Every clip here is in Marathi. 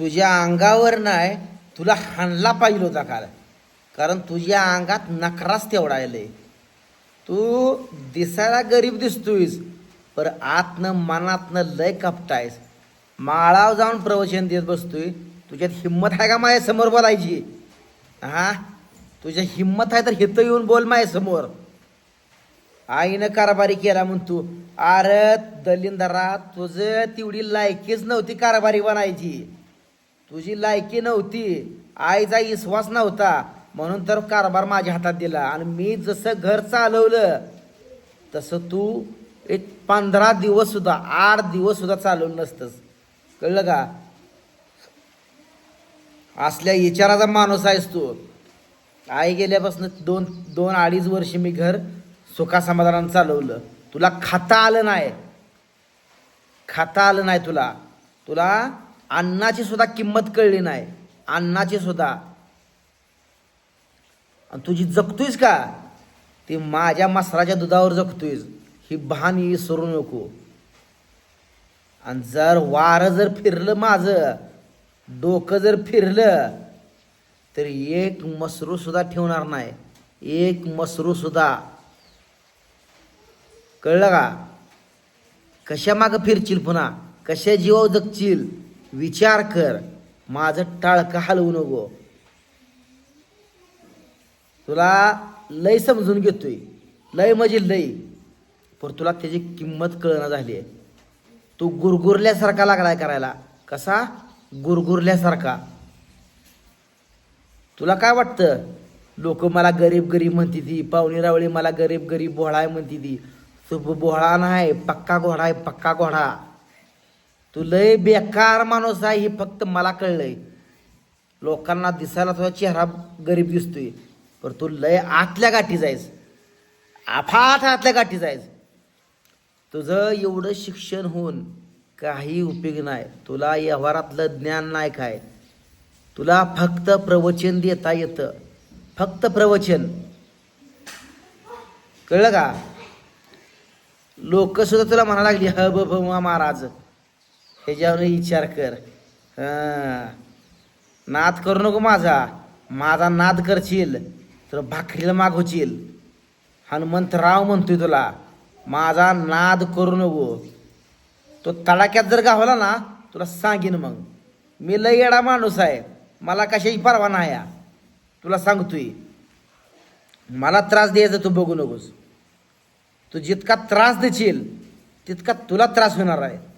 तुझ्या अंगावर नाही तुला हाणला पाहिजे होता काल. कारण तुझ्या अंगात नखराच तेवढा आले तू दिसायला गरीब दिसतोयस पर आतनं मनातनं लय कपटायस. माळाव जाऊन प्रवचन देत बसतोय तुझ्यात हिंमत आहे का माझ्यासमोर बोलायची? हा तुझ्या हिंमत आहे तर हिथं येऊन बोल माझ्यासमोर आईनं कारभारी केला म्हणतो अरे दलिंदरा तुझं तेवढी लायकीच नव्हती कारभारी बनायची. तुझी लायकी नव्हती. आईचा विश्वास नव्हता. म्हणून तर कारभार माझ्या हातात दिला. आणि मी जसं घर चालवलं तसं तू एक पंधरा दिवस सुद्धा आठ दिवस सुद्धा चालवलं नसतंस. कळलं का? असल्या विचाराचा माणूस आहेस तू. आई गेल्यापासून दोन दोन अडीच वर्ष मी घर सुखासमाधानानं चालवलं. तुला खाता आलं नाही. खाता आलं नाही तुला. तुला अन्नाची सुद्धा किंमत कळली नाही. अन्नाची सुद्धा. आणि तुझी जगतोयस का? ती माझ्या मसराच्या दुधावर जगतोयस. ही भान विसरू नको. आणि जर वारं जर फिरलं माझं डोकं जर फिरलं तर एक मसरू सुद्धा ठेवणार नाही. एक मसरू सुद्धा. कळलं का? कशा मागं फिरशील पुन्हा? कशा जीवावर जगशील? विचार कर. माझं टाळकं हलवू नको. तुला लय समजून घेतोय. लय म्हणजे लय. पण तुला त्याची किंमत कळणं झाली आहे. तू गुरगुरल्यासारखा लागलाय करायला. कसा? गुरगुरल्यासारखा. तुला काय वाटतं? लोक मला गरीब गरीब म्हणते ती. पाहुणी रावळी मला गरीब गरीब भोळा आहे म्हणते ती. तू बोहळा नाही पक्का घोडा आहे पक्का घोडा. तू लय बेकार माणूस आहे हे फक्त मला कळलंय. लोकांना दिसायला तुझा चेहरा गरीब दिसतोय. पण तू लय आतल्या गाठी जायस अफाट आतल्या गाठी जायस तुझं एवढं शिक्षण होऊन काही उपयोग नाही. तुला व्यवहारातलं ज्ञान नाही काय. तुला फक्त प्रवचन देता येतं. फक्त प्रवचन. कळलं का? लोकसुद्धा तुला म्हणा लागली ह ब महाराज. ह्याच्यावर विचार कर. नाद करू नको माझा. माझा नाद करशील तर भाकरीला मागवशील. हनुमंतराव म्हणतोय तुला माझा नाद करू नको. तो तडाक्यात जर गावला ना तुला सांगेन मग. मी लय येडा माणूस आहे. मला कशाची परवा नाही तुला सांगतोय. मला त्रास द्यायचा तू बघू नकोस. तू जितका त्रास देशील तितका तुला त्रास होणार आहे.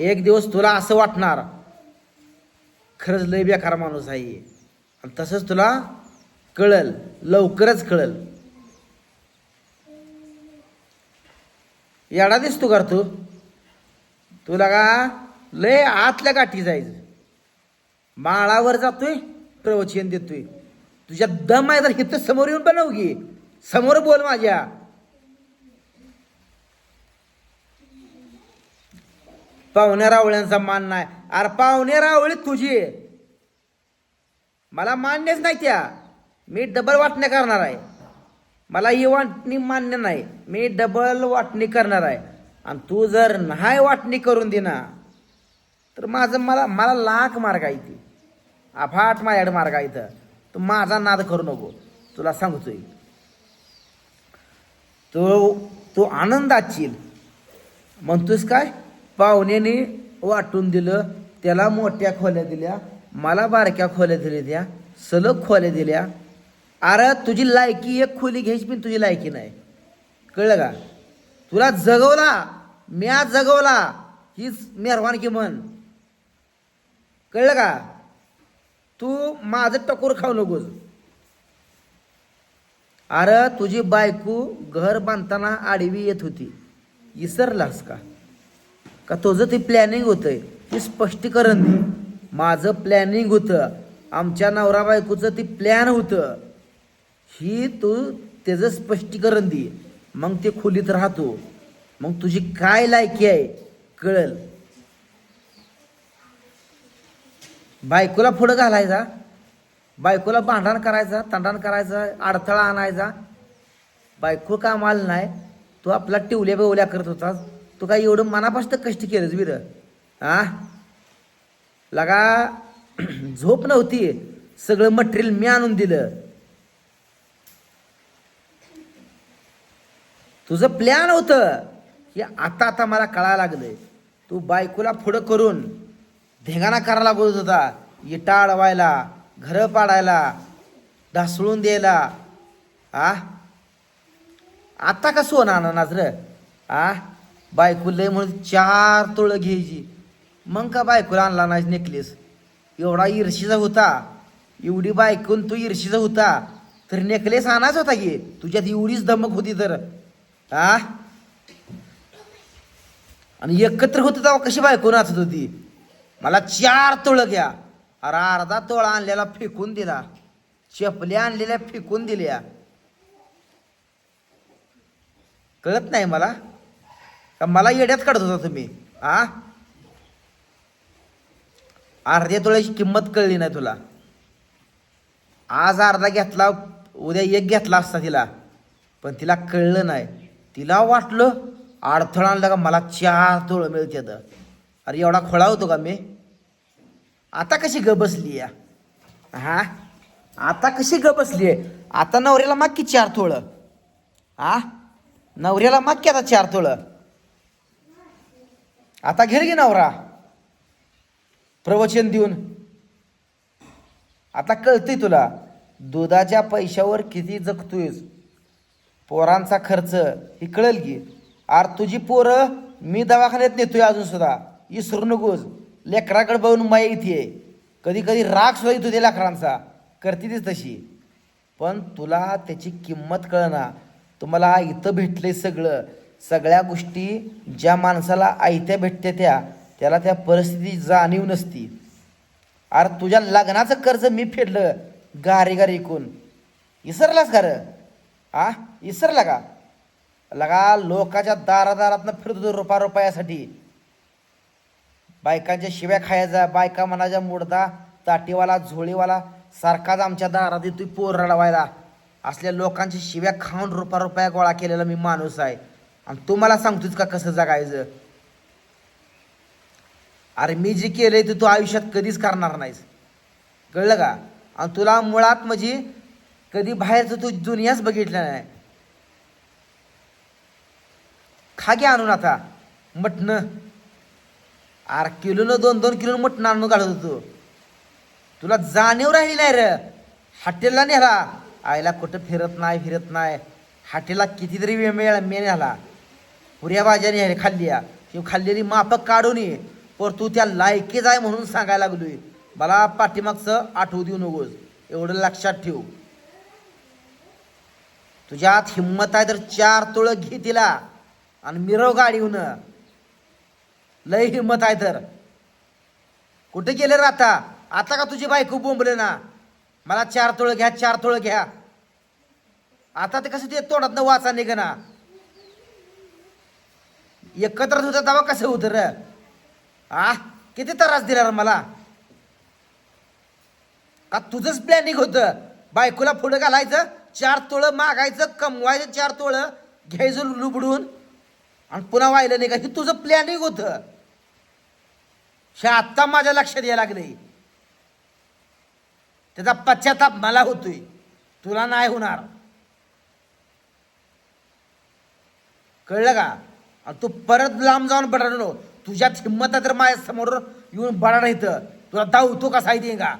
एक दिवस तुला असं वाटणार खरंच लय बेकार माणूस आहे आणि तसंच तुला कळल लवकरच कळल. याडा दिसतो कर तू? तुला का लय आतल्या गाठी जायचं? माळावर जातोय प्रवचन देतोय. तुझ्या दम आहे तर इथं समोर येऊन बनव की. समोर बोल माझ्या. पाहुण्या रावळ्यांचा मान नाही. अरे पाहुणे रावळी तुझी. आहे. मला मान्यच नाही त्या. मी डबल वाटण्या करणार आहे. मला ही वाटणी मान्य नाही. मी डबल वाटणी करणार आहे. आणि तू जर नाही वाटणी करून देना तर माझं मला मला लाख मार्ग आहे ती अफाट माझ्याकडे मार्ग आहे इथं. तू माझा नाद करू नको. तुला सांगतोय. तो तू आनंदाचील म्हणतोस काय? पाहुण्याने वाटून दिलं त्याला मोठ्या खोल्या दिल्या मला बारक्या खोल्या दिल्या त्या सलग खोल्या दिल्या. अरे तुझी लायकी एक खोली घ्यायची पण तुझी लायकी नाही. कळलं का? तुला जगवला म्या जगवला हीच मेहरवानगी म्हण. कळलं का? तू माझं टकोर खाऊ नकोस. अरे तुझी बायको घर बांधताना आडवी येत होती. विसरलास का? का तुझं ते प्लॅनिंग होतंय? ते स्पष्टीकरण दे. माझं प्लॅनिंग होतं. आमच्या नवरा बायकोचं ते प्लॅन होतं. ही तू त्याचं स्पष्टीकरण दे. मग ते खोलीत राहतो. मग तुझी काय लायकी आहे? कळल? बायकोला पुढं घालायचा. बायकोला भांडण करायचा तांडण करायचा अडथळा आणायचा. बायको कामाला नाही. तू आपला टिवल्या बिवल्या करत होतास. तू काय एवढं मनापासून कष्ट केलंस विर हा लगा झोप नव्हती. सगळं मटेरियल मी आणून दिलं. तुझं प्लॅन होतं की आता आता मला कळायला लागलंय. तू बायकोला पुढं करून ढेगाणा करायला बोलत होता इटा अडवायला घरं पाडायला ढासळून द्यायला. आ? आता कसं होणार आणणार आ? बायको लय म्हणून चार तोळं घ्यायची. मग का बायकोला आणला नाही नेकलेस एवढा इर्शीचा होता. एवढी बायकून तू इर्शीचा होता. तर नेकलेस आणाच होता की? तुझ्यात एवढीच धमक होती तर. आ? आणि एकत्र होतं तेव्हा कशी बायको नाचत होती? मला चार तोळं घ्या. अरे अर्धा तोळा आणलेला फेकून दिला. चपल्या आणलेल्या फेकून दिल्या. कळत नाही मला? का मला येड्यात काढत होता तुम्ही? आ? अर्ध्या तोळ्याची किंमत कळली नाही तुला. आज अर्धा घेतला उद्या एक घेतला असता तिला. पण तिला कळलं नाही. तिला वाटलं अडथळा आणला का मला चार तोळं मिळते तर अरे एवढा खोळा होतो का मी? आता कशी ग बसली या? हा? आता कशी ग बसली आहे? आता नवऱ्याला माग की चार तोळं हा नवऱ्याला माग की आता चार तोळ आता घेर घे नवरा. प्रवचन देऊन. आता कळतंय तुला दुधाच्या पैशावर किती जगतोयस. पोरांचा खर्च ही कळेल की. आर तुझी पोरं मी दवाखान्यात नेतोय अजून सुद्धा. इसरू नकोस. लेकराकडे बघून माया इथे कधी कधी राग सुद्धा येतो त्या लेकरांचा. करते तीच तशी. पण तुला त्याची किंमत कळना. तुम्हाला इथं भेटले सगळं. सगळ्या गोष्टी ज्या माणसाला आयत्या भेटते त्या त्याला त्या परिस्थिती जाणीव नसती. अरे तुझ्या लग्नाचं कर्ज मी फेडलं गारी गारी ऐकून. इसरलास का आ? इसरला का? लगा लोकाच्या दारादारातनं फिरतो रुपा रुपयासाठी. बायकांच्या शिव्या खायचा बायका मनाच्या मुडदा ताटीवाला झोळीवाला सारखाच आमच्या दारात येतोय पोर रडवायला. असल्या लोकांच्या शिव्या खाऊन रुपा रुपया गोळा केलेला मी माणूस आहे. आणि तू मला सांगतोस का कसं जगायचं? अरे मी जे केलंय ते तू आयुष्यात कधीच करणार नाहीस. कळलं का? आणि तुला मुळात म्हणजे कधी बाहेरचं तू दुनियाच बघितलं नाही. खा घे आणून आता मटणं. आर किलोनं दोन दोन किलो मटणं आणून काढत होतो. तुला जाणीव राहिली नाही रे. हॉटेलला नेला. आईला कुठं फिरत नाही फिरत नाही. हॉटेलला कितीतरी वेळ मिळाला. मी नेला पुऱ्या भाज्याने नेले खाल्ल्या. ती खाल्लेली माफक काढून ये. पर तू त्या लायकीच आहे म्हणून सांगायला लागलोय. मला पाठीमागचं आठवू देऊ नकोस. एवढं लक्षात ठेव. तुझ्यात हिंमत आहे तर चार तुळ घे तिला. आणि मिरव गाडीहून. लय हिंमत आहे तर. कुठे गेले रे आता? आता का तुझी बायको बोंबले ना? मला चार तोळं घ्या चार तोळं घ्या. आता ते कसं ते तोंडात वाचा निघ ना एकत्र होतं दवा कसं होतं र आ? किती त्रास दिला रे मला? का तुझंच प्लॅनिंग होतं? बायकोला पुढं घालायचं चार तोळं मागायचं कमवायचं चार तोळं घ्यायचं लुबडून. आणि पुन्हा व्हायला नाही का? हे तुझं प्लॅनिंग होतं. हे आत्ता माझ्या लक्षात यायला लागले त्याचा पश्चाताप मला होतोय. तुला नाही होणार. कळलं का? आणि तू परत लांब जाऊन बडाडलो तुझ्यात हिंमत आहे तर माझ्यासमोर येऊन बडाड इथं तुला धावतो कसा आहे ते का?